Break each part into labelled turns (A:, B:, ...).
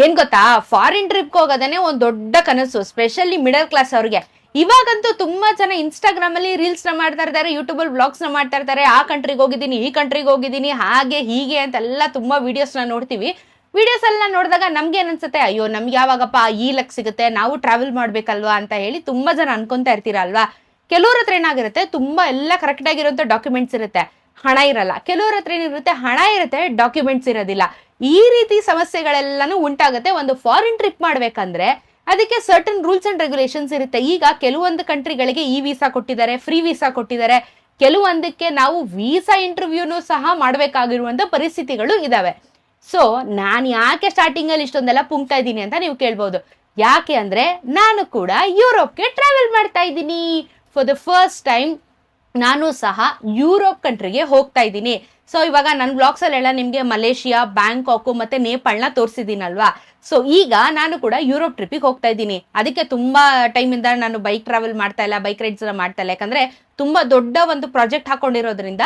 A: ಏನ್ ಗೊತ್ತಾ? Foreign trip ಹೋಗೋದನೆ ಒಂದು ದೊಡ್ಡ ಕನಸು ಸ್ಪೆಷಲಿ ಮಿಡಲ್ ಕ್ಲಾಸ್ ಅವ್ರಿಗೆ. ಇವಾಗಂತೂ ತುಂಬಾ ಜನ ಇನ್ಸ್ಟಾಗ್ರಾಮ್ ಅಲ್ಲಿ ರೀಲ್ಸ್ನ ಮಾಡ್ತಾ ಇರ್ತಾರೆ ಯೂಟ್ಯೂಬ್ ಅಲ್ಲಿ ಬ್ಲಾಗ್ಸ್ನ ಮಾಡ್ತಾ ಇರ್ತಾರೆ, ಆ ಕಂಟ್ರಿಗೆ ಹೋಗಿದ್ದೀನಿ, ಈ ಕಂಟ್ರಿಗೆ ಹೋಗಿದ್ದೀನಿ, ಹಾಗೆ, ಹೀಗೆ ಅಂತೆಲ್ಲ ತುಂಬಾ ವಿಡಿಯೋಸ್ನ ನೋಡ್ತೀವಿ. ವಿಡಿಯೋಸ್ ಎಲ್ಲ ನೋಡಿದಾಗ ನಮ್ಗೆ ಏನ್ ಅನ್ಸುತ್ತೆ? ಅಯ್ಯೋ, ನಮ್ಗೆ ಯಾವಾಗಪ್ಪ ಈ ಲಕ್ ಸಿಗುತ್ತೆ, ನಾವು ಟ್ರಾವೆಲ್ ಮಾಡ್ಬೇಕಲ್ವಾ ಅಂತ ಹೇಳಿ ತುಂಬಾ ಜನ ಅನ್ಕೊಂತ ಇರ್ತೀರಲ್ವಾ ಕೆಲವ್ರ ಹತ್ರ ಏನಾಗಿರುತ್ತೆ? ತುಂಬಾ ಎಲ್ಲ ಕರೆಕ್ಟ್ ಆಗಿರುವಂತ ಡಾಕ್ಯುಮೆಂಟ್ಸ್ ಇರುತ್ತೆ. ಹಣ ಇರಲ್ಲ. ಕೆಲವ್ರ ಹತ್ರ ಏನಿರುತ್ತೆ, ಹಣ ಇರುತ್ತೆ ಡಾಕ್ಯುಮೆಂಟ್ಸ್ ಇರೋದಿಲ್ಲ. ಈ ರೀತಿ ಸಮಸ್ಯೆಗಳೆಲ್ಲನೂ ಉಂಟಾಗುತ್ತೆ. ಒಂದು ಫಾರಿನ್ ಟ್ರಿಪ್ ಮಾಡ್ಬೇಕಂದ್ರೆ ಅದಕ್ಕೆ ಸರ್ಟನ್ ರೂಲ್ಸ್ ಅಂಡ್ ರೆಗ್ಯುಲೇಷನ್ಸ್ ಇರುತ್ತೆ. ಈಗ ಕೆಲವೊಂದು ಕಂಟ್ರಿಗಳಿಗೆ ಈ ವೀಸಾ ಕೊಟ್ಟಿದ್ದಾರೆ ಫ್ರೀ ವೀಸಾ ಕೊಟ್ಟಿದ್ದಾರೆ. ಕೆಲವೊಂದಕ್ಕೆ ನಾವು ವೀಸಾ ಇಂಟರ್ವ್ಯೂನು ಸಹ ಮಾಡಬೇಕಾಗಿರುವಂಥ ಪರಿಸ್ಥಿತಿಗಳು ಇದಾವೆ. ಸೊ ನಾನು ಯಾಕೆ ಸ್ಟಾರ್ಟಿಂಗ್ ಅಲ್ಲಿ ಇಷ್ಟೊಂದೆಲ್ಲ ಪುಂಕ್ತಾ ಇದ್ದೀನಿ ಅಂತ ನೀವು ಕೇಳ್ಬೋದು. ಯಾಕೆ ಅಂದ್ರೆ, ನಾನು ಕೂಡ ಯುರೋಪ್ಗೆ ಟ್ರಾವೆಲ್ ಮಾಡ್ತಾ ಇದ್ದೀನಿ. ಫಾರ್ ದ ಫಸ್ಟ್ ಟೈಮ್ ನಾನು ಸಹ ಯುರೋಪ್ ಕಂಟ್ರಿಗೆ ಹೋಗ್ತಾ ಇದ್ದೀನಿ. ಸೊ ಇವಾಗ ನನ್ನ ಬ್ಲಾಗ್ಸ್ ಅಲ್ಲೆಲ್ಲ ನಿಮಗೆ ಮಲೇಷಿಯಾ, ಬ್ಯಾಂಕಾಕು ಮತ್ತೆ ನೇಪಾಳ್ನ ತೋರಿಸಿದ್ದೀನಲ್ವಾ? ಸೊ ಈಗ ನಾನು ಕೂಡ ಯುರೋಪ್ ಟ್ರಿಪ್ಪಿಗೆ ಹೋಗ್ತಾ ಇದ್ದೀನಿ. ಅದಕ್ಕೆ ತುಂಬಾ ಟೈಮಿಂದ ನಾನು ಬೈಕ್ ಟ್ರಾವೆಲ್ ಮಾಡ್ತಾ ಇಲ್ಲ ಬೈಕ್ ರೈಡ್ಸ್ ಮಾಡ್ತಾ ಇಲ್ಲ. ಯಾಕಂದ್ರೆ ತುಂಬಾ ದೊಡ್ಡ ಒಂದು ಪ್ರಾಜೆಕ್ಟ್ ಹಾಕೊಂಡಿರೋದ್ರಿಂದ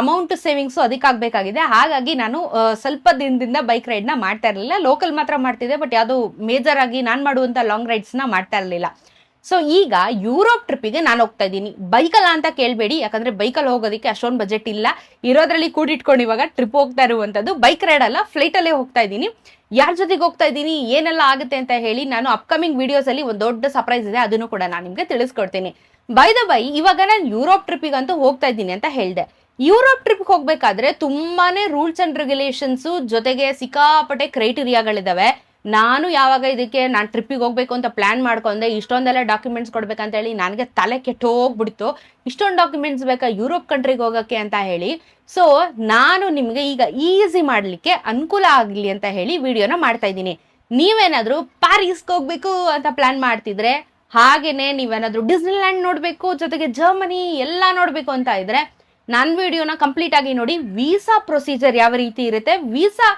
A: ಅಮೌಂಟ್ ಸೇವಿಂಗ್ಸು ಅದಕ್ಕಾಗಬೇಕಾಗಿದೆ ಹಾಗಾಗಿ ನಾನು ಸ್ವಲ್ಪ ದಿನದಿಂದ ಬೈಕ್ ರೈಡ್ನ ಮಾಡ್ತಾ ಇರಲಿಲ್ಲ. ಲೋಕಲ್ ಮಾತ್ರ ಮಾಡ್ತಿದ್ದೆ ಬಟ್ ಯಾವುದು ಮೇಜರ್ ಆಗಿ ನಾನು ಮಾಡುವಂಥ ಲಾಂಗ್ ರೈಡ್ಸ್ನ ಮಾಡ್ತಾ ಇರಲಿಲ್ಲ. ಸೊ ಈಗ ಯುರೋಪ್ ಟ್ರಿಪ್ಪಿಗೆ ನಾನು ಹೋಗ್ತಾ ಇದ್ದೀನಿ. ಬೈಕಲ್ಲ ಅಂತ ಕೇಳಬೇಡಿ, ಯಾಕಂದ್ರೆ ಬೈಕಲ್ಲಿ ಹೋಗೋದಕ್ಕೆ ಅಷ್ಟೊಂದು ಬಜೆಟ್ ಇಲ್ಲ. ಇರೋದ್ರಲ್ಲಿ ಕೂಡಿಟ್ಕೊಂಡು ಇವಾಗ ಟ್ರಿಪ್ ಹೋಗ್ತಾ ಇರುವಂಥದ್ದು ಬೈಕ್ ರೈಡ್ ಅಲ್ಲ ಫ್ಲೈಟಲ್ಲೇ ಹೋಗ್ತಾ ಇದ್ದೀನಿ. ಯಾರ ಜೊತೆಗೆ ಹೋಗ್ತಾ ಇದ್ದೀನಿ, ಏನೆಲ್ಲ ಆಗುತ್ತೆ ಅಂತ ಹೇಳಿ ನಾನು ಅಪ್ಕಮಿಂಗ್ ವಿಡಿಯೋಸ್ ಅಲ್ಲಿ ಒಂದು ದೊಡ್ಡ ಸರ್ಪ್ರೈಸ್ ಇದೆ, ಅದನ್ನು ಕೂಡ ನಾನು ನಿಮಗೆ ತಿಳಿಸ್ಕೊಡ್ತೀನಿ. ಬೈ ದ ಬೈ ಇವಾಗ ನಾನು ಯುರೋಪ್ ಟ್ರಿಪ್ಪಿಗಂತೂ ಹೋಗ್ತಾ ಇದ್ದೀನಿ ಅಂತ ಹೇಳಿದೆ. ಯುರೋಪ್ ಟ್ರಿಪ್ಗೆ ಹೋಗಬೇಕಾದ್ರೆ ತುಂಬಾನೇ ರೂಲ್ಸ್ ಅಂಡ್ ರೆಗ್ಯುಲೇಷನ್ಸು ಜೊತೆಗೆ ಸಿಕ್ಕಾಪಟ್ಟೆ ಕ್ರೈಟೀರಿಯಾಗಳಿದಾವೆ ನಾನು ಯಾವಾಗ ಇದಕ್ಕೆ ನಾನು ಟ್ರಿಪ್ಪಿಗೆ ಹೋಗ್ಬೇಕು ಅಂತ ಪ್ಲಾನ್ ಮಾಡ್ಕೊಂಡೆ, ಇಷ್ಟೊಂದೆಲ್ಲ ಡಾಕ್ಯುಮೆಂಟ್ಸ್ ಕೊಡ್ಬೇಕಂತ ಹೇಳಿ ನನಗೆ ತಲೆ ಕೆಟ್ಟು ಹೋಗ್ಬಿಡ್ತು. ಇಷ್ಟೊಂದು ಡಾಕ್ಯುಮೆಂಟ್ಸ್ ಬೇಕಾ ಯುರೋಪ್ ಕಂಟ್ರಿಗೆ ಹೋಗೋಕ್ಕೆ ಅಂತ ಹೇಳಿ. ಸೊ ನಾನು ನಿಮಗೆ ಈಗ ಈಸಿ ಮಾಡಲಿಕ್ಕೆ ಅನುಕೂಲ ಆಗಲಿ ಅಂತ ಹೇಳಿ ವಿಡಿಯೋನ ಮಾಡ್ತಾ ಇದ್ದೀನಿ. ನೀವೇನಾದರೂ ಪ್ಯಾರಿಸ್ಗೆ ಹೋಗ್ಬೇಕು ಅಂತ ಪ್ಲಾನ್ ಮಾಡ್ತಿದ್ರೆ ಹಾಗೆಯೇ ನೀವೇನಾದರೂ ಡಿಸ್ನಿಲ್ಯಾಂಡ್ ನೋಡಬೇಕು, ಜೊತೆಗೆ ಜರ್ಮನಿ ಎಲ್ಲ ನೋಡಬೇಕು ಅಂತ ಇದ್ರೆ ನನ್ನ ವಿಡಿಯೋನ ಕಂಪ್ಲೀಟ್ ಆಗಿ ನೋಡಿ ವೀಸಾ ಪ್ರೊಸೀಜರ್ ಯಾವ ರೀತಿ ಇರುತ್ತೆ? ವೀಸಾ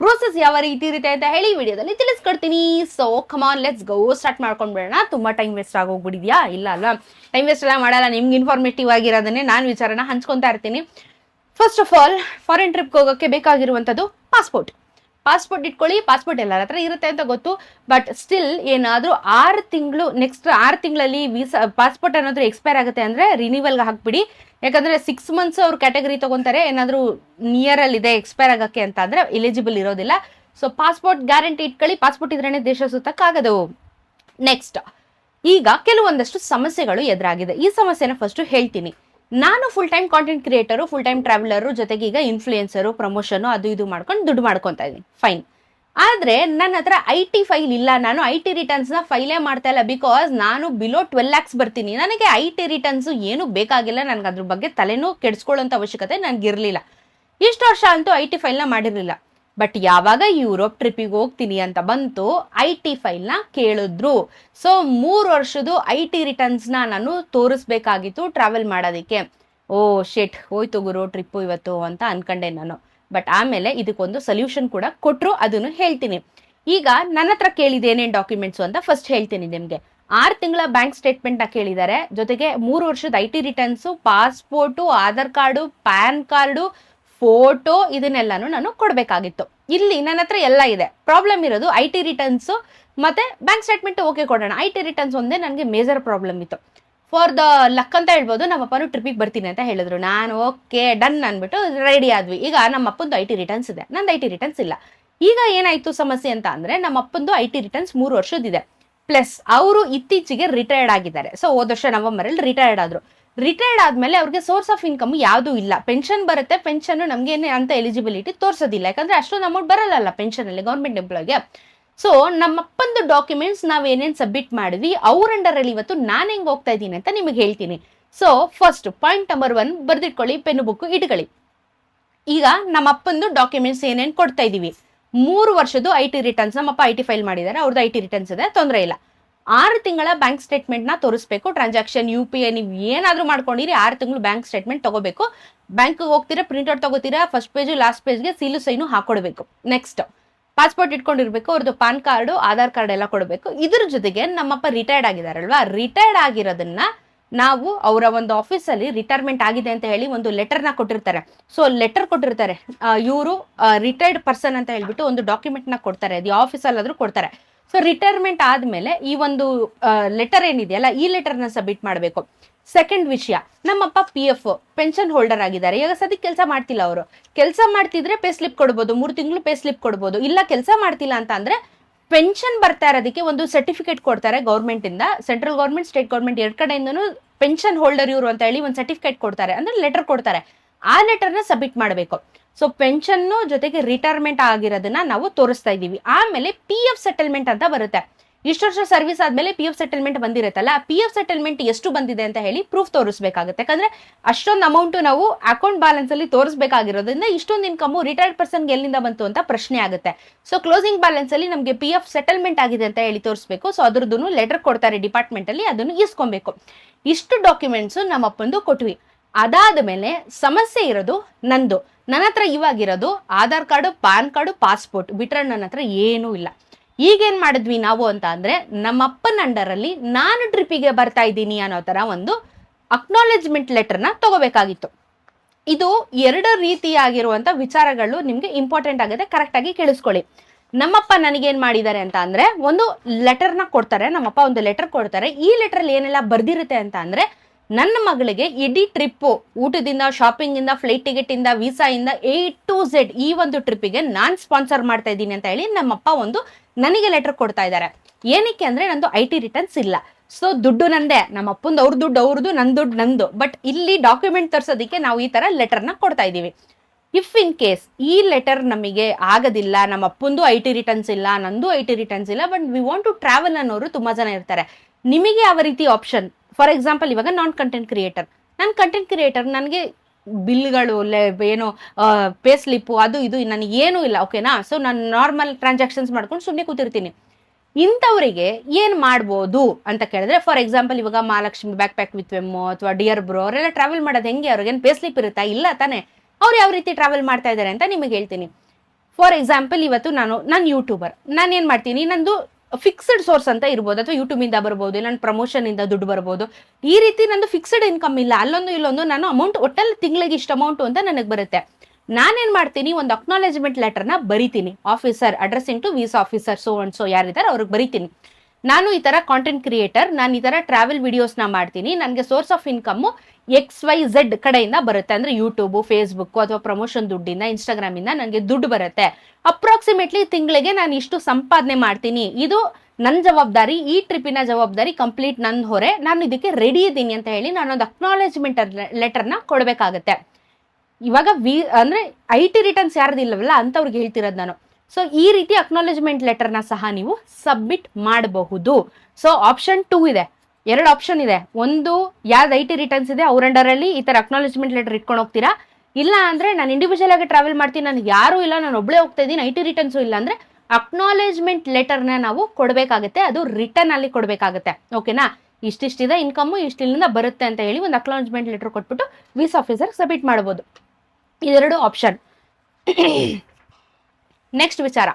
A: ಪ್ರೋಸೆಸ್ ಯಾವ ರೀತಿ ಇರುತ್ತೆ ಅಂತ ಹೇಳಿ ವಿಡಿಯೋದಲ್ಲಿ ತಿಳಿಸ್ಕೊಡ್ತೀನಿ. So come on let's go start ಮಾಡ್ಕೊಂಡ್ಬಿಡೋಣ. ತುಂಬ ಟೈಮ್ ವೇಸ್ಟ್ ಆಗೋಗ್ಬಿಡಿದ್ಯಾ ಇಲ್ಲ ಅಲ್ವಾ? ಟೈಮ್ ವೇಸ್ಟ್ ಎಲ್ಲ ಮಾಡಲ್ಲ. ನಿಮ್ಗೆ ಇನ್ಫಾರ್ಮೇಟಿವ್ ಆಗಿರೋದನ್ನೇ ನಾನು ವಿಚಾರನ ಹಂಚ್ಕೊತಾ ಇರ್ತೀನಿ. ಫಸ್ಟ್ ಆಫ್ ಆಲ್ ಫಾರಿನ್ ಟ್ರಿಪ್ಗೆ ಹೋಗೋಕ್ಕೆ ಬೇಕಾಗಿರುವಂಥದ್ದು ಪಾಸ್ಪೋರ್ಟ್ ಪಾಸ್ಪೋರ್ಟ್ ಇಟ್ಕೊಳ್ಳಿ ಪಾಸ್ಪೋರ್ಟ್ ಎಲ್ಲರ ಹತ್ರ ಇರುತ್ತೆ ಅಂತ ಗೊತ್ತು. ಬಟ್ ಸ್ಟಿಲ್ ಏನಾದರೂ ಆರು ತಿಂಗಳು ನೆಕ್ಸ್ಟ್ ಆರು ತಿಂಗಳಲ್ಲಿ ವೀಸಾ ಪಾಸ್ಪೋರ್ಟ್ ಏನಾದರೂ ಎಕ್ಸ್ಪೈರ್ ಆಗುತ್ತೆ ಅಂದರೆ ರಿನಿವಲ್ಗೆ ಹಾಕ್ಬಿಡಿ. ಯಾಕಂದರೆ ಸಿಕ್ಸ್ ಮಂತ್ಸ್ ಅವ್ರ ಕ್ಯಾಟಗರಿ ತೊಗೊತಾರೆ, ಏನಾದರೂ ನಿಯರಲ್ಲಿ ಇದೆ ಎಕ್ಸ್ಪೈರ್ ಆಗೋಕ್ಕೆ ಅಂತ ಅಂದರೆ ಎಲಿಜಿಬಲ್ ಇರೋದಿಲ್ಲ. ಸೊ ಪಾಸ್ಪೋರ್ಟ್ ಗ್ಯಾರಂಟಿ ಇಟ್ಕೊಳ್ಳಿ ಪಾಸ್ಪೋರ್ಟ್ ಇದ್ರೇ ದೇಶ ಸುತ್ತಕ್ಕಾಗದು. ನೆಕ್ಸ್ಟ್ ಈಗ ಕೆಲವೊಂದಷ್ಟು ಸಮಸ್ಯೆಗಳು ಎದುರಾಗಿದೆ. ಈ ಸಮಸ್ಯೆನ ಫಸ್ಟ್ ಹೇಳ್ತೀನಿ. ನಾನು full time content creator full time traveller ಜೊತೆಗೆ ಈಗ ಇನ್ಫ್ಲೂಯೆನ್ಸರು ಪ್ರಮೋಷನು ಅದು ಇದು ಮಾಡ್ಕೊಂಡು ದುಡ್ಡು ಮಾಡ್ಕೊತಾ ಇದ್ದೀನಿ ಫೈನ್ ಆದರೆ ನನ್ನ ಹತ್ರ ಐ ಟಿ ಫೈಲ್ ಇಲ್ಲ. ನಾನು ಐ ಟಿ ರಿಟರ್ನ್ಸ್ನ ಫೈಲೇ ಮಾಡ್ತಾ ಇಲ್ಲ ಬಿಕಾಸ್ ನಾನು ಬಿಲೋ ಟ್ವೆಲ್ ಲ್ಯಾಕ್ಸ್ ಬರ್ತೀನಿ. ನನಗೆ ಐ ಟಿ ರಿಟರ್ನ್ಸು ಏನೂ ಬೇಕಾಗಿಲ್ಲ. ನನಗೆ ಅದ್ರ ಬಗ್ಗೆ ತಲೆನೂ ಕೆಡಿಸ್ಕೊಳ್ಳೋಂಥ ಅವಶ್ಯಕತೆ ನನಗಿರಲಿಲ್ಲ. ಇಷ್ಟು ವರ್ಷ ಅಂತೂ ಐ ಟಿ ಫೈಲ್ನ ಮಾಡಿರಲಿಲ್ಲ. ಬಟ್ ಯಾವಾಗ ಯುರೋಪ್ ಟ್ರಿಪ್ಪಿಗೆ ಹೋಗ್ತೀನಿ ಅಂತ ಬಂತು ಐ ಟಿ ಫೈಲ್ನ ಕೇಳಿದ್ರು. ಸೊ ಮೂರು ವರ್ಷದ್ದು ಐ ಟಿ ರಿಟರ್ನ್ಸ್ನ ನಾನು ತೋರಿಸ್ಬೇಕಾಗಿತ್ತು ಟ್ರಾವೆಲ್ ಮಾಡೋದಕ್ಕೆ. ಓ ಶೆಟ್ ಹೋಯ್ತು ಗುರು ಟ್ರಿಪ್ಪು ಇವತ್ತು ಅಂತ ಅನ್ಕೊಂಡೆ ನಾನು. ಬಟ್ ಆಮೇಲೆ ಇದಕ್ಕೊಂದು ಸೊಲ್ಯೂಷನ್ ಕೂಡ ಕೊಟ್ಟರು ಅದನ್ನು ಹೇಳ್ತೀನಿ. ಈಗ ನನ್ನ ಹತ್ರ ಕೇಳಿದ ಏನೇನು ಡಾಕ್ಯುಮೆಂಟ್ಸು ಅಂತ ಫಸ್ಟ್ ಹೇಳ್ತೀನಿ ನಿಮಗೆ. ಆರು ತಿಂಗಳ ಬ್ಯಾಂಕ್ ಸ್ಟೇಟ್ಮೆಂಟ್ನ ಕೇಳಿದ್ದಾರೆ ಜೊತೆಗೆ ಮೂರು ವರ್ಷದ I T returns passport Aadhaar card PAN card photo ಇದನ್ನೆಲ್ಲನೂ ನಾನು ಕೊಡಬೇಕಾಗಿತ್ತು. ಇಲ್ಲಿ ನನ್ನ ಹತ್ರ ಎಲ್ಲ ಇದೆ. ಪ್ರಾಬ್ಲಮ್ ಇರೋದು ಐ ಟಿ ರಿಟರ್ನ್ಸು ಮತ್ತೆ ಬ್ಯಾಂಕ್ ಸ್ಟೇಟ್ಮೆಂಟ್ ಓಕೆ ಕೊಡೋಣ. ಐ ಟಿ ರಿಟರ್ನ್ಸ್ ಒಂದೇ ನನಗೆ ಮೇಜರ್ ಪ್ರಾಬ್ಲಮ್ ಇತ್ತು. ಫಾರ್ ದ ಲಕ್ ಅಂತ ಹೇಳ್ಬೋದು ನಮ್ಮ ಅಪ್ಪನು ಟ್ರಿಪ್ಪಿಗೆ ಬರ್ತೀನಿ ಅಂತ ಹೇಳಿದ್ರು. ನಾನು ಓಕೆ ಡನ್ ಅಂದ್ಬಿಟ್ಟು ರೆಡಿ ಆದ್ವಿ. ಈಗ ನಮ್ಮ ಅಪ್ಪಂದು ಐ ಟಿ ರಿಟರ್ನ್ಸ್ ಇದೆ. ನಂದು ಐ ಟಿ ರಿಟರ್ನ್ಸ್ ಇಲ್ಲ. ಈಗ ಏನಾಯ್ತು ಸಮಸ್ಯೆ ಅಂತ ಅಂದ್ರೆ ನಮ್ಮ ಅಪ್ಪಂದು ಐ ಟಿ ರಿಟರ್ನ್ಸ್ ಮೂರು ವರ್ಷದಿದೆ ಪ್ಲಸ್ ಅವರು ಇತ್ತೀಚೆಗೆ ರಿಟೈರ್ಡ್ ಆಗಿದ್ದಾರೆ. ಸೊ ಹೋದ ವರ್ಷ ನವಂಬರಲ್ಲಿ ರಿಟೈರ್ಡ್ ಆದ್ರು. ರಿಟೈರ್ಡ್ ಆದ್ಮೇಲೆ ಅವ್ರಿಗೆ ಸೋರ್ಸ್ ಆಫ್ ಇನ್ಕಮ್ ಯಾವುದೂ ಇಲ್ಲ. ಪೆನ್ಷನ್ ಬರುತ್ತೆ ಪೆನ್ಷನ್ ನಮ್ಗೆ ಅಂತ ಎಲಿಜಿಬಿಲಿಟಿ ತೋರಿಸೋದಿಲ್ಲ. ಯಾಕಂದ್ರೆ ಅಷ್ಟೊಂದು ಅಮೌಂಟ್ ಬರಲ್ಲ ಪೆನ್ಷನ್ ಅಲ್ಲಿ ಗೌರ್ಮೆಂಟ್ ಎಂಪ್ಲಾಯ್ಗೆ ಸೊ ನಮ್ಮಪ್ಪಂದು ಡಾಕ್ಯುಮೆಂಟ್ಸ್ ನಾವು ಏನೇನು ಸಬ್ಮಿಟ್ ಮಾಡಿದ್ವಿ, ಅವ್ರ ಅಂಡರಲ್ಲಿ ಇವತ್ತು ನಾನು ಹೆಂಗೆ ಹೋಗ್ತಾ ಇದ್ದೀನಿ ಅಂತ ನಿಮಗೆ ಹೇಳ್ತೀನಿ. So first point number one ಬರೆದಿಟ್ಕೊಳ್ಳಿ pen book ಇಟ್ಕೊಳ್ಳಿ. ಈಗ ನಮ್ಮಪ್ಪಂದು ಡಾಕ್ಯುಮೆಂಟ್ಸ್ ಏನೇನು ಕೊಡ್ತಾ ಇದೀವಿ ಮೂರು ವರ್ಷದ್ದು ಐ ಟಿ ರಿಟರ್ನ್ಸ್ ನಮ್ಮಪ್ಪ ಐ ಟಿ ಫೈಲ್ ಮಾಡಿದ್ದಾರೆ ಅವ್ರದ್ದು ಐ ಟಿ ರಿಟರ್ನ್ಸ್ ಇದೆ, ತೊಂದರೆ ಇಲ್ಲ. ಆರು ತಿಂಗಳ ಬ್ಯಾಂಕ್ ಸ್ಟೇಟ್ಮೆಂಟ್ನ ತೋರಿಸ್ಬೇಕು. ಟ್ರಾನ್ಸಾಕ್ಷನ್ ಯು ಪಿ ಐ ನೀವು ಏನಾದರೂ ಮಾಡ್ಕೊಂಡಿರಿ, ಆರು ತಿಂಗಳು ಬ್ಯಾಂಕ್ ಸ್ಟೇಟ್ಮೆಂಟ್ ತಗೋಬೇಕು. ಬ್ಯಾಂಕ್ಗೆ ಹೋಗ್ತೀರಾ ಪ್ರಿಂಟ್ಔಟ್ ತಗೋತೀರಾ ಫಸ್ಟ್ ಪೇಜು ಲಾಸ್ಟ್ ಪೇಜ್ಗೆ ಸೀಲು ಸೈನು ಹಾಕೊಡ್ಬೇಕು. ನೆಕ್ಸ್ಟ್ ಪಾಸ್ಪೋರ್ಟ್ ಇಟ್ಕೊಂಡಿರ್ಬೇಕು, ಅವ್ರದ್ದು ಪಾನ್ ಕಾರ್ಡು ಆಧಾರ್ ಕಾರ್ಡ್ ಎಲ್ಲ ಕೊಡಬೇಕು. ಇದ್ರ ಜೊತೆಗೆ ನಮ್ಮಪ್ಪ ರಿಟೈರ್ಡ್ ಆಗಿದಾರಲ್ವಾ? ರಿಟೈರ್ಡ್ ಆಗಿರೋದನ್ನ ನಾವು ಅವರ ಒಂದು ಆಫೀಸಲ್ಲಿ ರಿಟೈರ್ಮೆಂಟ್ ಆಗಿದೆ ಅಂತ ಹೇಳಿ ಒಂದು ಲೆಟರ್ನ ಕೊಟ್ಟಿರ್ತಾರೆ. ಸೊ ಲೆಟರ್ ಕೊಟ್ಟಿರ್ತಾರೆ. ಇವರು ರಿಟೈರ್ಡ್ ಪರ್ಸನ್ ಅಂತ ಹೇಳ್ಬಿಟ್ಟು ಒಂದು ಡಾಕ್ಯುಮೆಂಟ್ನ ಕೊಡ್ತಾರೆ. ಅದು ಆಫೀಸಲ್ಲಾದರೂ ಕೊಡ್ತಾರೆ. ಸೊ ರಿಟೈರ್ಮೆಂಟ್ ಆದಮೇಲೆ ಈ ಒಂದು ಲೆಟರ್ ಏನಿದೆಯಲ್ಲ, ಈ ಲೆಟರ್ನ ಸಬ್ಮಿಟ್ ಮಾಡಬೇಕು. ಸೆಕೆಂಡ್ ವಿಷಯ, ನಮ್ಮಪ್ಪ ಪಿ ಎಫ್ ಪೆನ್ಷನ್ ಹೋಲ್ಡರ್ ಆಗಿದ್ದಾರೆ. ಈಗ ಸದ್ಯಕ್ಕೆ ಕೆಲಸ ಮಾಡ್ತಿಲ್ಲ ಅವರು. ಕೆಲಸ ಮಾಡ್ತಿದ್ರೆ ಪೇ ಸ್ಲಿಪ್ ಕೊಡ್ಬೋದು, ಮೂರು ತಿಂಗಳು ಪೇ ಸ್ಲಿಪ್ ಕೊಡ್ಬೋದು. ಇಲ್ಲ ಕೆಲಸ ಮಾಡ್ತಿಲ್ಲ ಅಂತ ಅಂದ್ರೆ ಪೆನ್ಷನ್ ಬರ್ತಾ ಇರೋದಕ್ಕೆ ಒಂದು ಸರ್ಟಿಫಿಕೇಟ್ ಕೊಡ್ತಾರೆ ಗೌರ್ಮೆಂಟ್ ಇಂದ. ಸೆಂಟ್ರಲ್ ಗೌರ್ಮೆಂಟ್ ಸ್ಟೇಟ್ ಗೌರ್ಮೆಂಟ್ ಎರಡ್ ಕಡೆಯಿಂದನೂ ಪೆನ್ಷನ್ ಹೋಲ್ಡರ್ ಇವರು ಅಂತ ಹೇಳಿ ಒಂದು ಸರ್ಟಿಫಿಕೇಟ್ ಕೊಡ್ತಾರೆ. ಅಂದ್ರೆ ಲೆಟರ್ ಕೊಡ್ತಾರೆ. ಆ ಲೆಟರ್ನ ಸಬ್ಮಿಟ್ ಮಾಡಬೇಕು. ಸೊ ಪೆನ್ಷನ್ನು ಜೊತೆಗೆ ರಿಟೈರ್ಮೆಂಟ್ ಆಗಿರೋದನ್ನ ನಾವು ತೋರಿಸ್ತಾ ಇದ್ದೀವಿ. ಆಮೇಲೆ ಪಿ ಎಫ್ ಸೆಟಲ್ಮೆಂಟ್ ಅಂತ ಬರುತ್ತೆ. ಇಷ್ಟು ವರ್ಷ ಸರ್ವಿಸ್ ಆದ್ಮೇಲೆ ಪಿ ಎಫ್ ಸೆಟಲ್ಮೆಂಟ್ ಬಂದಿರುತ್ತಲ್ಲ ಪಿ ಎಫ್ ಸೆಟಲ್ಮೆಂಟ್ ಎಷ್ಟು ಬಂದಿದೆ ಅಂತ ಹೇಳಿ ಪ್ರೂಫ್ ತೋರಿಸ್ಬೇಕಾಗುತ್ತೆ. ಯಾಕಂದ್ರೆ ಅಷ್ಟೊಂದು ಅಮೌಂಟ್ ನಾವು ಅಕೌಂಟ್ ಬ್ಯಾಲೆನ್ಸ್ ಅಲ್ಲಿ ತೋರಿಸಬೇಕಾಗಿರೋದ್ರಿಂದ ಇಷ್ಟೊಂದು ಇನ್ಕಮ್ ರಿಟೈರ್ಡ್ ಪರ್ಸನ್ಗೆ ಎಲ್ಲಿಂದ ಬಂತು ಅಂತ ಪ್ರಶ್ನೆ ಆಗುತ್ತೆ. ಸೊ ಕ್ಲೋಸಿಂಗ್ ಬ್ಯಾಲೆನ್ಸ್ ಅಲ್ಲಿ ನಮಗೆ ಪಿ ಎಫ್ ಸೆಟಲ್ಮೆಂಟ್ ಆಗಿದೆ ಅಂತ ಹೇಳಿ ತೋರಿಸ್ಬೇಕು. ಸೊ ಅದ್ರದ್ದು ಲೆಟರ್ ಕೊಡ್ತಾರೆ ಡಿಪಾರ್ಟ್ಮೆಂಟ್ ಅಲ್ಲಿ, ಅದನ್ನು ಇಸ್ಕೊಬೇಕು ಇಷ್ಟು ಡಾಕ್ಯುಮೆಂಟ್ಸ್ ನಮ್ಮಪ್ಪಂದು ಕೊಟ್ವಿ. ಅದಾದ ಮೇಲೆ ಸಮಸ್ಯೆ ಇರೋದು ನಂದು. ನನ್ನ ಹತ್ರ ಇವಾಗಿರೋದು Aadhaar card, PAN card, passport ಬಿಟ್ರೆ ನನ್ನ ಹತ್ರ ಏನೂ ಇಲ್ಲ. ಈಗೇನು ಮಾಡಿದ್ವಿ ನಾವು ಅಂತ ಅಂದರೆ ನಮ್ಮ ಅಪ್ಪನ ಅಂಡರಲ್ಲಿ ನಾನು ಟ್ರಿಪ್ಪಿಗೆ ಬರ್ತಾ ಇದ್ದೀನಿ ಅನ್ನೋ ಥರ ಒಂದು ಅಕ್ನಾಲೆಜ್ಮೆಂಟ್ ಲೆಟರ್ನ ತಗೋಬೇಕಾಗಿತ್ತು. ಇದು ಎರಡು ರೀತಿಯಾಗಿರುವಂಥ ವಿಚಾರಗಳು ನಿಮಗೆ ಇಂಪಾರ್ಟೆಂಟ್ ಆಗುತ್ತೆ ಕರೆಕ್ಟಾಗಿ ಕೇಳಿಸ್ಕೊಳ್ಳಿ. ನಮ್ಮಪ್ಪ ನನಗೇನು ಮಾಡಿದ್ದಾರೆ ಅಂತ ಅಂದರೆ ಒಂದು ಲೆಟರ್ನ ಕೊಡ್ತಾರೆ, ನಮ್ಮಪ್ಪ ಒಂದು ಲೆಟರ್ ಕೊಡ್ತಾರೆ. ಈ ಲೆಟರ್ ಏನೆಲ್ಲ ಬರ್ದಿರುತ್ತೆ ಅಂತ ಅಂದ್ರೆ ನನ್ನ ಮಗಳಿಗೆ ಇಡೀ ಟ್ರಿಪ್ಪು ಊಟದಿಂದ ಶಾಪಿಂಗ್ ಇಂದ ಫ್ಲೈಟ್ ಟಿಕೆಟ್ ಇಂದ ವೀಸಾ ಇಂದ ಎ ಟು ಝೆಡ್ ಈ ಒಂದು ಟ್ರಿಪ್ಪಿಗೆ ನಾನ್ ಸ್ಪಾನ್ಸರ್ ಮಾಡ್ತಾ ಇದ್ದೀನಿ ಅಂತ ಹೇಳಿ ನಮ್ಮಪ್ಪ ಒಂದು ನನಗೆ ಲೆಟರ್ ಕೊಡ್ತಾ ಇದ್ದಾರೆ. ಏನಕ್ಕೆ ಅಂದ್ರೆ ನಂದು ಐ ಟಿ ರಿಟರ್ನ್ಸ್ ಇಲ್ಲ. ಸೊ ದುಡ್ಡು ನಂದೇ. ನಮ್ಮ ಅಪ್ಪಂದು ಅವ್ರ ದುಡ್ಡು ಅವ್ರದ್ದು ನನ್ನ ದುಡ್ಡು, ನಂದು. ಬಟ್ ಇಲ್ಲಿ ಡಾಕ್ಯುಮೆಂಟ್ ತರ್ಸೋದಕ್ಕೆ ನಾವು ಈ ತರ ಲೆಟರ್ನ ಕೊಡ್ತಾ ಇದ್ದೀವಿ. ಇಫ್ ಇನ್ ಕೇಸ್ ಈ ಲೆಟರ್ ನಮಗೆ ಆಗೋದಿಲ್ಲ, ನಮ್ಮ ಅಪ್ಪಂದು ಐ ಟಿ ರಿಟರ್ನ್ಸ್ ಇಲ್ಲ, ನಂದು ಐ ಟಿ ರಿಟರ್ನ್ಸ್ ಇಲ್ಲ but we want to travel ಅನ್ನೋರು ತುಂಬಾ ಜನ ಇರ್ತಾರೆ. ನಿಮಗೆ ಯಾವ ರೀತಿ ಆಪ್ಷನ್ ಫಾರ್ ಎಕ್ಸಾಂಪಲ್ ಇವಾಗ ನಾನ್ ಕಂಟೆಂಟ್ ಕ್ರಿಯೇಟರ್ ನನ್ನ ಕಂಟೆಂಟ್ ಕ್ರಿಯೇಟರ್ ನನಗೆ ಬಿಲ್ಗಳು ಏನೋ ಪೇ ಸ್ಲಿಪ್ಪು ಅದು ಇದು ನನಗೆ ಏನೂ ಇಲ್ಲ ಓಕೆನಾ ಸೊ ನಾನು ನಾರ್ಮಲ್ ಟ್ರಾನ್ಸಾಕ್ಷನ್ಸ್ ಮಾಡ್ಕೊಂಡು ಸುಮ್ಮನೆ ಕೂತಿರ್ತೀನಿ. ಇಂಥವರಿಗೆ ಏನು ಮಾಡ್ಬೋದು ಅಂತ ಕೇಳಿದ್ರೆ ಫಾರ್ ಎಕ್ಸಾಂಪಲ್ ಇವಾಗ ಮಹಾಲಕ್ಷ್ಮಿ ಬ್ಯಾಕ್ ಪ್ಯಾಕ್ ವಿತ್ ವೆಮ್ಮು ಅಥವಾ ಡಿಯರ್ ಬ್ರೋ ಅವರೆಲ್ಲ ಟ್ರಾವೆಲ್ ಮಾಡೋದು ಹೆಂಗೆ? ಅವ್ರಿಗೇನು ಪೇ ಸ್ಲಿಪ್ ಇರುತ್ತಾ? ಇಲ್ಲ ತಾನೇ. ಅವ್ರು ಯಾವ ರೀತಿ ಟ್ರಾವೆಲ್ ಮಾಡ್ತಾ ಇದ್ದಾರೆ ಅಂತ ನಿಮಗೆ ಹೇಳ್ತೀನಿ. ಫಾರ್ ಎಕ್ಸಾಂಪಲ್ ಇವತ್ತು ನಾನು ನಾನು ಯೂಟ್ಯೂಬರ್ ನಾನು ಏನು ಮಾಡ್ತೀನಿ? ನಂದು ಫಿಕ್ಸ್ಡ್ ಸೋರ್ಸ್ ಅಂತ ಇರ್ಬೋದು, ಅಥವಾ ಯೂಟ್ಯೂಬಿಂದ ಬರ್ಬೋದು, ಇಲ್ಲ ನನ್ನ ಪ್ರಮೋಷನ್ ಇಂದ ದುಡ್ಡು ಬರ್ಬೋದು, ಈ ರೀತಿ ನಂದು ಫಿಕ್ಸ್ಡ್ ಇನ್ಕಮ್ ಇಲ್ಲ, ಅಲ್ಲೊಂದು ಇಲ್ಲೊಂದು ನಾನು ಅಮೌಂಟ್ ಒಟ್ಟಲ್ಲಿ ತಿಂಗಳಿಗೆ ಇಷ್ಟು ಅಮೌಂಟ್ ಅಂತ ನನಗೆ ಬರುತ್ತೆ. ನಾನೇನ್ ಮಾಡ್ತೀನಿ, ಒಂದು ಅಕ್ನಾಲೇಜ್ಮೆಂಟ್ ಲೆಟರ್ನ ಬರಿತೀನಿ officer addressing to visa officer so and so ಯಾರಿದ್ದಾರೆ ಅವ್ರಿಗೆ ಬರಿತೀನಿ. ನಾನು ಈ ತರ ಕಾಂಟೆಂಟ್ ಕ್ರಿಯೇಟರ್ ನಾನು ಈ ತರ ಟ್ರಾವೆಲ್ ವಿಡಿಯೋಸ್ನ ಮಾಡ್ತೀನಿ, ನನಗೆ source of income X Y Z ಕಡೆಯಿಂದ ಬರುತ್ತೆ. ಅಂದ್ರೆ ಯೂಟ್ಯೂಬ್ ಫೇಸ್ಬುಕ್ ಅಥವಾ ಪ್ರಮೋಷನ್ ದುಡ್ಡಿಂದ ಇನ್ಸ್ಟಾಗ್ರಾಮ್ ಇಂದ ನನಗೆ ದುಡ್ಡು ಬರುತ್ತೆ. ಅಪ್ರಾಕ್ಸಿಮೇಟ್ಲಿ ತಿಂಗಳಿಗೆ ನಾನು ಇಷ್ಟು ಸಂಪಾದನೆ ಮಾಡ್ತೀನಿ. ಇದು ನನ್ನ ಜವಾಬ್ದಾರಿ, ಈ ಟ್ರಿಪ್ಪಿನ ಜವಾಬ್ದಾರಿ ಕಂಪ್ಲೀಟ್ ನನ್ನ ಹೊರೆ. ನಾನು ಇದಕ್ಕೆ ರೆಡಿ ಇದ್ದೀನಿ ಅಂತ ಹೇಳಿ ನಾನೊಂದು ಅಕ್ನಾಲೇಜ್ಮೆಂಟ್ ಲೆಟರ್ನ ಕೊಡಬೇಕಾಗತ್ತೆ. ಇವಾಗ ವಿ, ಅಂದ್ರೆ ಐ ಟಿ ರಿಟರ್ನ್ಸ್ ಯಾರ್ದಿಲ್ಲವಲ್ಲ ಅಂತವ್ರಿಗೆ ಹೇಳ್ತಿರೋದು ನಾನು. ಸೊ ಈ ರೀತಿ ಅಕ್ನಾಲೇಜ್ಮೆಂಟ್ ಲೆಟರ್ನ ಸಹ ನೀವು ಸಬ್ಮಿಟ್ ಮಾಡಬಹುದು. ಸೊ ಆಪ್ಷನ್ ಟೂ ಇದೆ. ಎರಡು ಆಪ್ಷನ್ ಇದೆ. ಒಂದು ಯಾವ್ದು ಐ ಟಿ ರಿಟರ್ನ್ಸ್ ಇದೆ, ಅವ್ರ ಅಂಡರಲ್ಲಿ ಈ ತರ ಅಕ್ನಾಲೇಜ್ಮೆಂಟ್ ಲೆಟರ್ ಇಟ್ಕೊಂಡು ಹೋಗ್ತೀರಾ? ಇಲ್ಲ ಅಂದ್ರೆ ನಾನು ಇಂಡಿವಿಜುವಲ್ ಆಗಿ ಟ್ರಾವೆಲ್ ಮಾಡ್ತೀನಿ, ನನಗೆ ಯಾರೂ ಇಲ್ಲ, ನಾನು ಒಬ್ಬಳೇ ಹೋಗ್ತಾ ಇದ್ದೀನಿ ಐ ಟಿ ರಿಟರ್ನ್ಸು ಇಲ್ಲ ಅಂದ್ರೆ ಅಕ್ನಾಲೇಜ್ಮೆಂಟ್ ಲೆಟರ್ನ ನಾವು ಕೊಡಬೇಕಾಗುತ್ತೆ, ಅದು ರಿಟರ್ನ್ ಅಲ್ಲಿ ಕೊಡಬೇಕಾಗುತ್ತೆ. ಓಕೆನಾ ಇಷ್ಟಿಷ್ಟಿದೆ ಇನ್ಕಮ್ಮು ಇಷ್ಟಿಲ್ಲಿಂದ ಬರುತ್ತೆ ಅಂತ ಹೇಳಿ ಒಂದು ಅಕ್ನಾಲೇಜ್ಮೆಂಟ್ ಲೆಟರ್ ಕೊಟ್ಬಿಟ್ಟು ವಿಸ್ ಆಫೀಸರ್ ಸಬ್ಮಿಟ್ ಮಾಡ್ಬೋದು. ಇದೆರಡು ಆಪ್ಷನ್ ನೆಕ್ಸ್ಟ್ ವಿಚಾರ.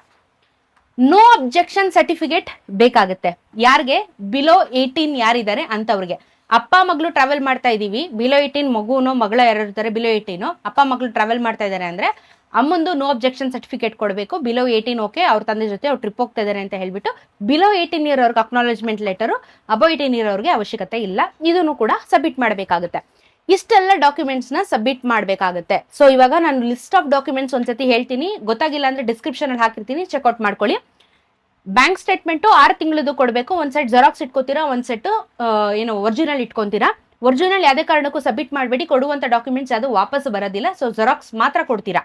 A: ನೋ ಅಬ್ಜೆಕ್ಷನ್ ಸರ್ಟಿಫಿಕೇಟ್ ಬೇಕಾಗುತ್ತೆ. ಯಾರಿಗೆ? ಬಿಲೋ ಏಯ್ಟೀನ್ ಯಾರಿದ್ದಾರೆ ಅಂತವ್ರಿಗೆ. ಅಪ್ಪ, ಮಗಳು ಟ್ರಾವೆಲ್ ಮಾಡ್ತಾ ಇದೀವಿ. ಬಿಲೋ ಏಯ್ಟೀನ್ ಮಗುನೋ, ಮಗಳ ಯಾರು ಇರ್ತಾರೆ? ಬಿಲೋ ಏಯ್ಟೀನು ಅಪ್ಪ, ಮಗಳು ಟ್ರಾವೆಲ್ ಮಾಡ್ತಾ ಇದ್ದಾರೆ ಅಂದ್ರೆ ಅಮ್ಮಂದು ನೋ ಅಬ್ಜೆಕ್ಷನ್ ಸರ್ಟಿಫಿಕೇಟ್ ಕೊಡಬೇಕು. ಬಿಲೋ ಏಯ್ಟೀನ್ ಓಕೆ ಅವ್ರ ತಂದೆ ಜೊತೆ ಅವ್ರು ಟ್ರಿಪ್ ಹೋಗ್ತಾ ಇದ್ದಾರೆ ಅಂತ ಹೇಳ್ಬಿಟ್ಟು ಬಿಲೋ ಏಯ್ಟೀನ್ ಇರೋರ್ಗೆ ಅಕ್ನಾಲೇಜ್ಮೆಂಟ್ ಲೆಟರು ಅಬೋ ಏಯ್ಟೀನ್ ಇರೋರ್ಗೆ ಅವಶ್ಯಕತೆ ಇಲ್ಲ. ಇದನ್ನು ಕೂಡ ಸಬ್ಮಿಟ್ ಮಾಡಬೇಕಾಗುತ್ತೆ. ಇಷ್ಟೆಲ್ಲ ಡಾಕ್ಯುಮೆಂಟ್ಸ್ನ ಸಬ್ಮಿಟ್ ಮಾಡಬೇಕಾಗುತ್ತೆ. ಸೊ ಇವಾಗ ನಾನು ಲಿಸ್ಟ್ ಆಫ್ ಡಾಕ್ಯುಮೆಂಟ್ಸ್ ಒಂದ್ಸತಿ ಹೇಳ್ತೀನಿ. ಗೊತ್ತಾಗಿಲ್ಲ ಅಂದ್ರೆ ಡಿಸ್ಕ್ರಿಪ್ಷನ್ ಅಲ್ಲಿ ಹಾಕಿರ್ತೀನಿ. ಚೆಕ್ಔಟ್ ಮಾಡ್ಕೊಳ್ಳಿ. ಬ್ಯಾಂಕ್ ಸ್ಟೇಟ್ಮೆಂಟು ಆರು ತಿಂಗಳದು ಕೊಡಬೇಕು. ಒಂದ್ ಸೆಟ್ ಜೆರಾಕ್ಸ್ ಇಟ್ಕೋತೀರಾ, ಒಂದ್ ಸೆಟ್ ಏನು ಒರಿಜಿನಲ್ ಇಟ್ಕೊಂತೀರಾ. ಒರಿಜಿನಲ್ ಯಾವುದೇ ಕಾರಣಕ್ಕೂ ಸಬ್ಮಿಟ್ ಮಾಡಬೇಡಿ. ಕೊಡುವಂತ ಡಾಕ್ಯುಮೆಂಟ್ಸ್ ಅದು ವಾಪಸ್ ಬರೋದಿಲ್ಲ. ಸೊ ಜೆರಾಕ್ಸ್ ಮಾತ್ರ ಕೊಡ್ತೀರಾ.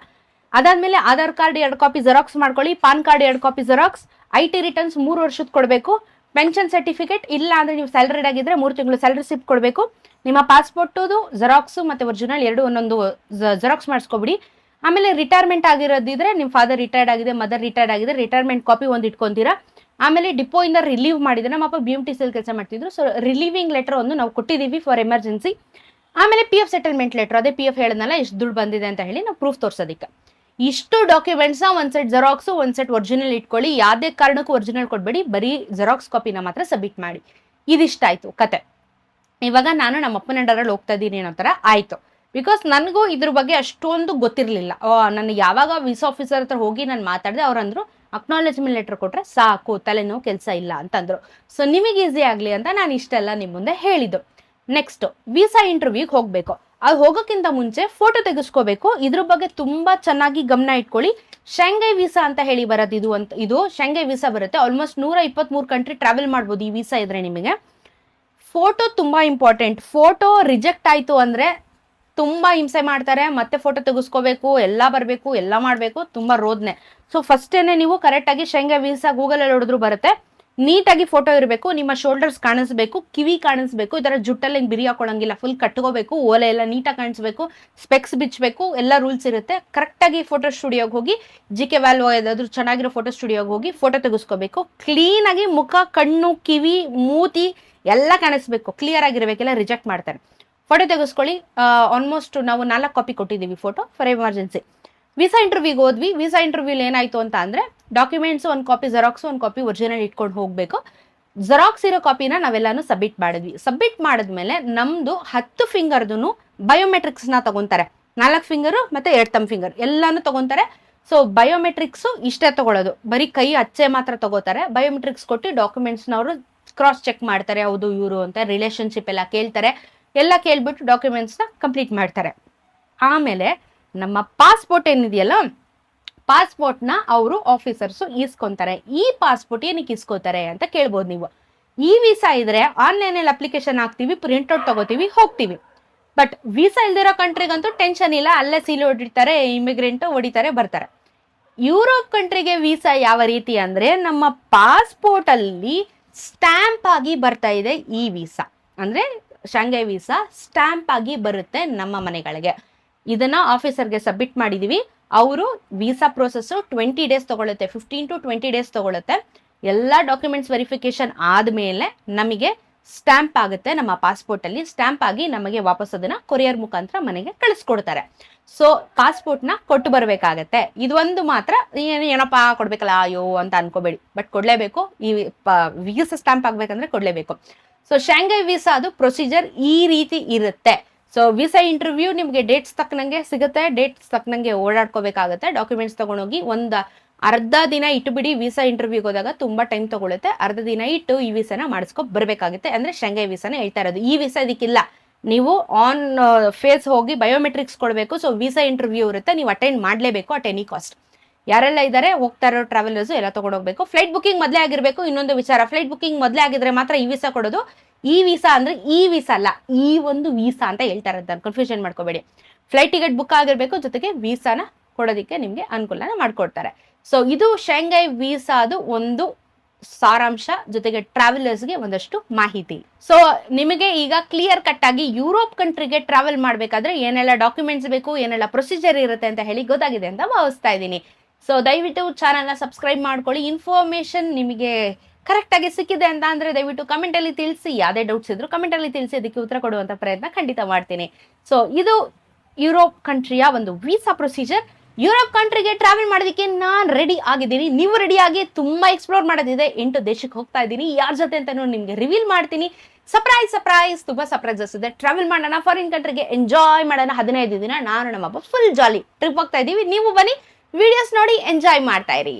A: ಅದಾದ್ಮೇಲೆ ಆಧಾರ್ ಕಾರ್ಡ್ ಎರಡು ಕಾಪಿ ಜೆರಾಕ್ಸ್ ಮಾಡ್ಕೊಳ್ಳಿ. ಪಾನ್ ಕಾರ್ಡ್ ಎರಡು copy xerox I T returns ಮೂರು ವರ್ಷದ ಕೊಡಬೇಕು. ಪೆನ್ಷನ್ ಸರ್ಟಿಫಿಕೇಟ್ ಇಲ್ಲ ಅಂದ್ರೆ ನೀವು ಸ್ಯಾಲರಿಡ್ ಆಗಿದ್ರೆ ಮೂರು ತಿಂಗಳು ಸ್ಯಾಲರಿ ಸಿಪ್ ಕೊಡಬೇಕು. ನಿಮ್ಮ ಪಾಸ್ಪೋರ್ಟದು ಜೆರಾಕ್ಸ್ ಮತ್ತೆ ಒರಿಜಿನಲ್ ಎರಡು ಒಂದೊಂದು ಜೆರಾಕ್ಸ್ ಮಾಡಿಸ್ಕೊಬಿಡಿ. ಆಮೇಲೆ ರಿಟೈರ್ಮೆಂಟ್ ಆಗಿರೋದಿದ್ರೆ ನಿಮ್ಮ ಫಾದರ್ ರಿಟೈರ್ಡ್ ಆಗಿದೆ ಮದರ್ ರಿಟೈರ್ಡ್ ಆಗಿದೆ ರಿಟೈರ್ಮೆಂಟ್ ಕಾಪಿ ಒಂದು ಇಟ್ಕೊಂತೀರಾ. ಆಮೇಲೆ ಡಿಪೋ ಇಂದ ರಿಲೀವ್ ಮಾಡಿದ್ರೆ ನಮ್ಮಪ್ಪ ಬಿ ಎಂ ಟಿ ಸಿಲ್ ಕೆಲಸ ಮಾಡ್ತಿದ್ರು. ಸೊ ರಿಲೀವಿಂಗ್ ಲೆಟರ್ ಒಂದು ನಾವು ಕೊಟ್ಟಿದ್ದೀವಿ ಫಾರ್ ಎಮರ್ಜೆನ್ಸಿ ಆಮೇಲೆ ಪಿ ಎಫ್ ಸೆಟಲ್ಮೆಂಟ್ ಲೆಟರ್ ಅದೇ ಪಿ ಎಫ್ ಹೇಳಿದ್ನಲ್ಲ, ಎಷ್ಟು ದುಡ್ಡು ಬಂದಿದೆ ಅಂತ ಹೇಳಿ ನಾವು ಪ್ರೂಫ್ ತೋರ್ಸೋದಕ್ಕೆ. ಇಷ್ಟು ಡಾಕ್ಯುಮೆಂಟ್ಸ್ನ ಒಂದು ಸೆಟ್ ಜೆರಾಕ್ಸು ಒಂದು ಸೆಟ್ ಒರಿಜಿನಲ್ ಇಟ್ಕೊಳ್ಳಿ. ಯಾವುದೇ ಕಾರಣಕ್ಕೂ ಒರಿಜಿನಲ್ ಕೊಡಬೇಡಿ. ಬರೀ ಜೆರಾಕ್ಸ್ ಕಾಪಿನ ಮಾತ್ರ ಸಬ್ಮಿಟ್ ಮಾಡಿ. ಇದಿಷ್ಟಾಯಿತು ಕತೆ. ಇವಾಗ ನಾನು ನಮ್ಮ ಅಪ್ಪನ ಅಂಡರಲ್ಲಿ ಹೋಗ್ತಾ ಇದ್ದೀನಿ ಅನ್ನೋ ಥರ ಆಯಿತು. ಬಿಕಾಸ್ ನನಗೂ ಇದ್ರ ಬಗ್ಗೆ ಅಷ್ಟೊಂದು ಗೊತ್ತಿರಲಿಲ್ಲ. ನಾನು ಯಾವಾಗ ವಿಸ್ ಆಫೀಸರ್ ಹತ್ರ ಹೋಗಿ ನಾನು ಮಾತಾಡಿದೆ ಅವರಂದ್ರು ಅಕ್ನಾಲೇಜ್ಮೆಂಟ್ ಲೆಟರ್ ಕೊಟ್ಟರೆ ಸಾಕು, ತಲೆನೋವು ಕೆಲಸ ಇಲ್ಲ ಅಂತಂದರು. ಸೊ ನಿಮಗೆ ಈಸಿ ಆಗಲಿ ಅಂತ ನಾನು ಇಷ್ಟೆಲ್ಲ ನಿಮ್ಮ ಮುಂದೆ ಹೇಳಿದ್ದು. ನೆಕ್ಸ್ಟು ವೀಸಾ ಇಂಟರ್ವ್ಯೂಗೆ ಹೋಗಬೇಕು. ಅದು ಹೋಗೋಕ್ಕಿಂತ ಮುಂಚೆ ಫೋಟೋ ತೆಗೆಸ್ಕೋಬೇಕು. ಇದ್ರ ಬಗ್ಗೆ ತುಂಬ ಚೆನ್ನಾಗಿ ಗಮನ ಇಟ್ಕೊಳ್ಳಿ. ಶಂಘೈ ವೀಸಾ ಅಂತ ಹೇಳಿ ಬರೋದು ಇದು ಅಂತ, ಇದು ಶಂಘೈ ವೀಸಾ ಬರುತ್ತೆ. ಆಲ್ಮೋಸ್ಟ್ ನೂರ ಇಪ್ಪತ್ತ್ಮೂರು ಕಂಟ್ರಿ ಟ್ರಾವೆಲ್ ಮಾಡ್ಬೋದು ಈ ವೀಸಾ ಇದ್ರೆ ನಿಮಗೆ. ಫೋಟೋ ತುಂಬ ಇಂಪಾರ್ಟೆಂಟ್ ಫೋಟೋ ರಿಜೆಕ್ಟ್ ಆಯಿತು ಅಂದರೆ ತುಂಬ ಹಿಂಸೆ ಮಾಡ್ತಾರೆ. ಮತ್ತೆ ಫೋಟೋ ತೆಗೆಸ್ಕೋಬೇಕು, ಎಲ್ಲ ಬರಬೇಕು, ಎಲ್ಲ ಮಾಡಬೇಕು. ತುಂಬ ರೋದ್ನೆ. ಸೊ ಫಸ್ಟೇನೆ ನೀವು ಕರೆಕ್ಟಾಗಿ ಶೇಂಗಾ ವೀಸಾ ಗೂಗಲಲ್ಲಿ ಹೊಡೆದ್ರು ಬರುತ್ತೆ. ನೀಟಾಗಿ ಫೋಟೋ ಇರಬೇಕು, ನಿಮ್ಮ ಶೋಲ್ಡರ್ಸ್ ಕಾಣಿಸ್ಬೇಕು, ಕಿವಿ ಕಾಣಿಸ್ಬೇಕು ಇದರ ಜುಟ್ಟಲ್ಲಿ ಹಿಂಗೆ ಬಿರಿ ಹಾಕೊಳ್ಳಂಗಿಲ್ಲ ಫುಲ್ ಕಟ್ಕೋಬೇಕು, ಓಲೆ ಎಲ್ಲ ನೀಟಾಗಿ ಕಾಣಿಸ್ಬೇಕು ಸ್ಪೆಕ್ಸ್ ಬಿಚ್ಚಬೇಕು ಎಲ್ಲ ರೂಲ್ಸ್ ಇರುತ್ತೆ. ಕರೆಕ್ಟಾಗಿ ಫೋಟೋ ಸ್ಟುಡಿಯೋಗೆ ಹೋಗಿ ಜಿ ಕೆ ವ್ಯಾಲ್ಯೂ ಯಾವ್ದಾದ್ರು ಚೆನ್ನಾಗಿರೋ ಫೋಟೋ ಸ್ಟುಡಿಯೋಗೆ ಹೋಗಿ ಫೋಟೋ ತೆಗೆಸ್ಕೋಬೇಕು. ಕ್ಲೀನಾಗಿ ಮುಖ, ಕಣ್ಣು, ಕಿವಿ, ಮೂತಿ ಎಲ್ಲ ಕಾಣಿಸ್ಬೇಕು. ಕ್ಲಿಯರ್ ಆಗಿರಬೇಕೆಲ್ಲ ರಿಜೆಕ್ಟ್ ಮಾಡ್ತಾರೆ. ಫೋಟೋ ತೆಗೆಸ್ಕೊಳ್ಳಿ ಆಲ್ಮೋಸ್ಟ್ ನಾವು ನಾಲ್ಕು ಕಾಪಿ ಕೊಟ್ಟಿದ್ದೀವಿ ಫೋಟೋ ಫಾರ್ ಎಮರ್ಜೆನ್ಸಿ ವೀಸಾ ಇಂಟರ್ವ್ಯೂಗೆ ಹೋದ್ವಿ. ವೀಸಾ ಇಂಟರ್ವ್ಯೂಲಿ ಏನಾಯಿತು ಅಂತ ಅಂದರೆ ಡಾಕ್ಯುಮೆಂಟ್ಸ್ ಒಂದು ಕಾಪಿ ಜೆರಾಕ್ಸ್ ಒಂದು ಕಾಪಿ ಒರಿಜಿನಲ್ ಇಟ್ಕೊಂಡು ಹೋಗಬೇಕು. ಜೆರಾಕ್ಸ್ ಇರೋ ಕಾಪಿನ ನಾವೆಲ್ಲಾನು ಸಬ್ಮಿಟ್ ಮಾಡಿದ್ವಿ. ಸಬ್ಮಿಟ್ ಮಾಡಿದ್ಮೇಲೆ ನಮ್ಮದು ಹತ್ತು ಫಿಂಗರ್ದು ಬಯೋಮೆಟ್ರಿಕ್ಸ್ನ ತಗೊಂತಾರೆ. ನಾಲ್ಕು ಫಿಂಗರು ಮತ್ತು ಎರಡು ತಮ್ಮ ಫಿಂಗರ್ ಎಲ್ಲಾನು ತಗೊಂತಾರೆ. ಸೊ ಬಯೋಮೆಟ್ರಿಕ್ಸು ಇಷ್ಟೇ ತಗೊಳ್ಳೋದು ಬರೀ ಕೈ ಅಚ್ಚೆ ಮಾತ್ರ ತಗೋತಾರೆ. ಬಯೋಮೆಟ್ರಿಕ್ಸ್ ಕೊಟ್ಟು ಡಾಕ್ಯುಮೆಂಟ್ಸ್ನವರು ಕ್ರಾಸ್ ಚೆಕ್ ಮಾಡ್ತಾರೆ, ಹೌದು, ಇವರು ಅಂತ ರಿಲೇಶನ್ಶಿಪ್ ಎಲ್ಲ ಕೇಳ್ತಾರೆ. ಎಲ್ಲ ಕೇಳ್ಬಿಟ್ಟು ಡಾಕ್ಯುಮೆಂಟ್ಸ್ನ ಕಂಪ್ಲೀಟ್ ಮಾಡ್ತಾರೆ. ಆಮೇಲೆ ನಮ್ಮ ಪಾಸ್ಪೋರ್ಟ್ ಏನಿದೆಯಲ್ಲ ಪಾಸ್ಪೋರ್ಟ್ನ ಅವರು ಆಫೀಸರ್ಸು ಈಸ್ಕೊಂತಾರೆ. ಈ ಪಾಸ್ಪೋರ್ಟ್ ಏನಕ್ಕೆ ಇಸ್ಕೋತಾರೆ ಅಂತ ಕೇಳ್ಬೋದು ನೀವು. ಈ ವೀಸಾ ಇದ್ರೆ ಆನ್ಲೈನಲ್ಲಿ ಅಪ್ಲಿಕೇಶನ್ ಹಾಕ್ತೀವಿ ಪ್ರಿಂಟ್ಔಟ್ ತಗೋತೀವಿ, ಹೋಗ್ತೀವಿ. ಬಟ್ ವೀಸಾ ಇಲ್ದಿರೋ ಕಂಟ್ರಿಗಂತೂ ಟೆನ್ಷನ್ ಇಲ್ಲ. ಅಲ್ಲೇ ಸೀಲ್ ಹೊಡಿತಾರೆ ಇಮಿಗ್ರೆಂಟ್ ಹೊಡಿತಾರೆ, ಬರ್ತಾರೆ. ಯುರೋಪ್ ಕಂಟ್ರಿಗೆ ವೀಸಾ ಯಾವ ರೀತಿ ಅಂದ್ರೆ ನಮ್ಮ ಪಾಸ್ಪೋರ್ಟ್ ಅಲ್ಲಿ ಸ್ಟ್ಯಾಂಪ್ ಆಗಿ ಬರ್ತಾ ಇದೆ ಈ ವೀಸಾ ಅಂದ್ರೆ ಶಾಂಘೈ ವೀಸಾ ಸ್ಟ್ಯಾಂಪ್ ಆಗಿ ಬರುತ್ತೆ ನಮ್ಮ ಮನೆಗಳಿಗೆ. ಇದನ್ನ ಆಫೀಸರ್ಗೆ ಸಬ್ಮಿಟ್ ಮಾಡಿದೀವಿ. ಅವರು ವೀಸಾ ಪ್ರೋಸೆಸ್ಸು ಟ್ವೆಂಟಿ ಡೇಸ್ ತಗೊಳುತ್ತೆ. ಫಿಫ್ಟೀನ್ ಟು ಟ್ವೆಂಟಿ ಡೇಸ್ ತಗೊಳುತ್ತೆ. ಎಲ್ಲ ಡಾಕ್ಯುಮೆಂಟ್ಸ್ ವೆರಿಫಿಕೇಶನ್ ಆದಮೇಲೆ ನಮಗೆ ಸ್ಟ್ಯಾಂಪ್ ಆಗುತ್ತೆ. ನಮ್ಮ ಪಾಸ್ಪೋರ್ಟ್ ಅಲ್ಲಿ ಸ್ಟ್ಯಾಂಪ್ ಆಗಿ ನಮಗೆ ವಾಪಸ್ ಅದನ್ನ ಕೊರಿಯರ್ ಮುಖಾಂತರ ಮನೆಗೆ ಕಳಿಸ್ಕೊಡ್ತಾರೆ. ಸೊ ಪಾಸ್ಪೋರ್ಟ್ನ ಕೊಟ್ಟು ಬರಬೇಕಾಗತ್ತೆ. ಇದೊಂದು ಮಾತ್ರ ಏನು ಏನಪ್ಪ ಕೊಡ್ಬೇಕಲ್ಲ, ಅಯ್ಯೋ ಅಂತ ಅನ್ಕೋಬೇಡಿ. ಬಟ್ ಕೊಡಲೇಬೇಕು. ಈ ವೀಸಾ ಸ್ಟ್ಯಾಂಪ್ ಆಗ್ಬೇಕಂದ್ರೆ ಕೊಡಲೇಬೇಕು. ಸೊ ಶಾಂಘೈ ವೀಸಾ ಅದು ಪ್ರೊಸೀಜರ್ ಈ ರೀತಿ ಇರುತ್ತೆ. ಸೊ ವೀಸಾ ಇಂಟರ್ವ್ಯೂ ನಿಮಗೆ ಡೇಟ್ಸ್ ತಕ್ಕನಂಗೆ ಸಿಗುತ್ತೆ. ಡೇಟ್ಸ್ ತಕ್ಕನಂಗೆ ಓಡಾಡ್ಕೋಬೇಕಾಗುತ್ತೆ. ಡಾಕ್ಯುಮೆಂಟ್ಸ್ ತಗೊಂಡೋಗಿ ಒಂದು ಅರ್ಧ ದಿನ ಇಟ್ಟುಬಿಡಿ ವೀಸಾ ಇಂಟರ್ವ್ಯೂಗೆ ಹೋದಾಗ ತುಂಬ ಟೈಮ್ ತಗೊಳ್ಳುತ್ತೆ ಅರ್ಧ ದಿನ ಇಟ್ಟು ಈ ವೀಸಾನ ಮಾಡಿಸ್ಕೊ ಬರಬೇಕಾಗುತ್ತೆ. ಅಂದರೆ ಶಂಘೈ ವೀಸಾನ ಹೇಳ್ತಾ ಇರೋದು. ಈ ವೀಸಾ ಇದಕ್ಕಿಲ್ಲ. ನೀವು ಆನ್ ಫೇಸ್ ಹೋಗಿ ಬಯೋಮೆಟ್ರಿಕ್ಸ್ ಕೊಡಬೇಕು. ಸೊ ವೀಸಾ ಇಂಟರ್ವ್ಯೂ ಇರುತ್ತೆ. ನೀವು ಅಟೆಂಡ್ ಮಾಡಲೇಬೇಕು ಅಟ್ ಎನಿ ಕಾಸ್ಟ್ ಯಾರೆಲ್ಲ ಇದ್ದಾರೆ ಹೋಗ್ತಾ ಇರೋ ಟ್ರಾವೆಲರ್ಸ್ ಎಲ್ಲ ತಗೊಂಡೋಗ್ಬೇಕು ಫ್ಲೈಟ್ ಬುಕಿಂಗ್ ಮೊದಲೇ ಆಗಿರಬೇಕು. ಇನ್ನೊಂದು ವಿಚಾರ ಫ್ಲೈಟ್ ಬುಕಿಂಗ್ ಮೊದಲೇ ಆಗಿದ್ರೆ ಮಾತ್ರ ಈ ವೀಸಾ ಕೊಡೋದು. ಈ ವೀಸಾ ಅಂದ್ರೆ ಈ ವೀಸಾ ಅಲ್ಲ, ಈ ಒಂದು ವೀಸಾ ಅಂತ ಹೇಳ್ತಾ ಇರೋದು. ಕನ್ಫ್ಯೂಷನ್ ಮಾಡ್ಕೋಬೇಡಿ. ಫ್ಲೈಟ್ ಟಿಕೆಟ್ ಬುಕ್ ಆಗಿರಬೇಕು, ಜೊತೆಗೆ ವೀಸಾನ ಕೊಡೋದಕ್ಕೆ ನಿಮಗೆ ಅನುಕೂಲನ ಮಾಡ್ಕೊಡ್ತಾರೆ. ಸೊ ಇದು ಶಂಘೈ ವೀಸಾದು ಒಂದು ಸಾರಾಂಶ, ಜೊತೆಗೆ ಟ್ರಾವೆಲರ್ಸ್ಗೆ ಒಂದಷ್ಟು ಮಾಹಿತಿ. ಸೊ ನಿಮಗೆ ಈಗ ಕ್ಲಿಯರ್ ಕಟ್ ಆಗಿ ಯುರೋಪ್ ಕಂಟ್ರಿಗೆ ಟ್ರಾವೆಲ್ ಮಾಡಬೇಕಾದ್ರೆ ಏನೆಲ್ಲ ಡಾಕ್ಯುಮೆಂಟ್ಸ್ ಬೇಕು, ಏನೆಲ್ಲ ಪ್ರೊಸೀಜರ್ ಇರುತ್ತೆ ಅಂತ ಹೇಳಿ ಗೊತ್ತಾಗಿದೆ ಅಂತ ಭಾವಿಸ್ತಾ ಇದ್ದೀನಿ. ಸೊ ದಯವಿಟ್ಟು ಚಾನಲ್ನ ಸಬ್ಸ್ಕ್ರೈಬ್ ಮಾಡ್ಕೊಳ್ಳಿ. ಇನ್ಫಾರ್ಮೇಶನ್ ನಿಮಗೆ ಕರೆಕ್ಟಾಗಿ ಸಿಕ್ಕಿದೆ ಅಂತ ಅಂದರೆ ದಯವಿಟ್ಟು ಕಮೆಂಟಲ್ಲಿ ತಿಳಿಸಿ. ಯಾವುದೇ ಡೌಟ್ಸ್ ಇದ್ರು ಕಮೆಂಟಲ್ಲಿ ತಿಳಿಸಿ. ಅದಕ್ಕೆ ಉತ್ತರ ಕೊಡುವಂಥ ಪ್ರಯತ್ನ ಖಂಡಿತ ಮಾಡ್ತೀನಿ. ಸೊ ಇದು ಯುರೋಪ್ ಕಂಟ್ರಿಯ ಒಂದು ವೀಸಾ ಪ್ರೊಸೀಜರ್ ಯುರೋಪ್ ಕಂಟ್ರಿಗೆ ಟ್ರಾವೆಲ್ ಮಾಡೋದಕ್ಕೆ ನಾನು ರೆಡಿ ಆಗಿದ್ದೀನಿ. ನೀವು ರೆಡಿಯಾಗಿ ತುಂಬಾ ಎಕ್ಸ್ಪ್ಲೋರ್ ಮಾಡೋದಿದೆ. ಎಂಟು ದೇಶಕ್ಕೆ ಹೋಗ್ತಾ ಇದ್ದೀನಿ. ಯಾರ ಜೊತೆ ಅಂತ ನಿಮಗೆ ರಿವೀಲ್ ಮಾಡ್ತೀನಿ. ಸರ್ಪ್ರೈಸ್ ಸರ್ಪ್ರೈಸ್ ತುಂಬ ಸರ್ಪ್ರೈಸಸ್ ಇದೆ. ಟ್ರಾವೆಲ್ ಮಾಡೋಣ ಫಾರಿನ್ ಕಂಟ್ರಿಗೆ ಎಂಜಾಯ್ ಮಾಡೋಣ. ಹದಿನೈದು ದಿನ ನಾನು ನಮ್ಮಪ್ಪ ಫುಲ್ ಜಾಲಿ ಟ್ರಿಪ್ ಹೋಗ್ತಾ ಇದ್ದೀವಿ. ನೀವು ಬನ್ನಿ. ವಿಡಿಯೋಸ್ ನೋಡಿ ಎಂಜಾಯ್ ಮಾಡ್ತಾ ಇರಿ.